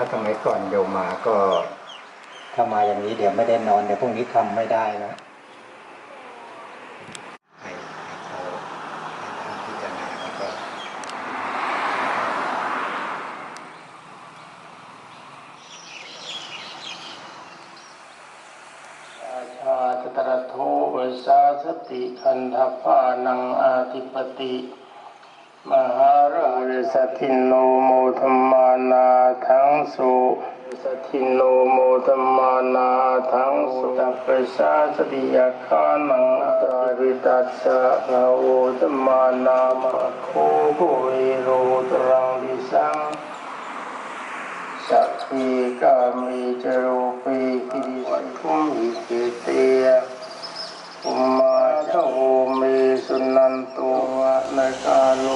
ถ้าสมัยก่อนโยมมาก็ถ้ามาอย่างนี้เดี๋ยวไม่ได้นอนเดี๋ยวพรุ่งนี้ทำไม่ได้นะท่านพิจารณาแล้วก็อาชาตตระโทเวสาสติคันทัพพานังอาธิปติ สทินโนโมธมานาทังสุสทินโนโมธมานาทังสุตัพเปสาสติยาคานังอตาวิตัสสะนาโวธมานามาโคโกเอโรตรังดิสังสัพพีกามีจโรปีกิริวัตถุมหิเกเตยอุมาชโอเมสุนันโตวะนากาโล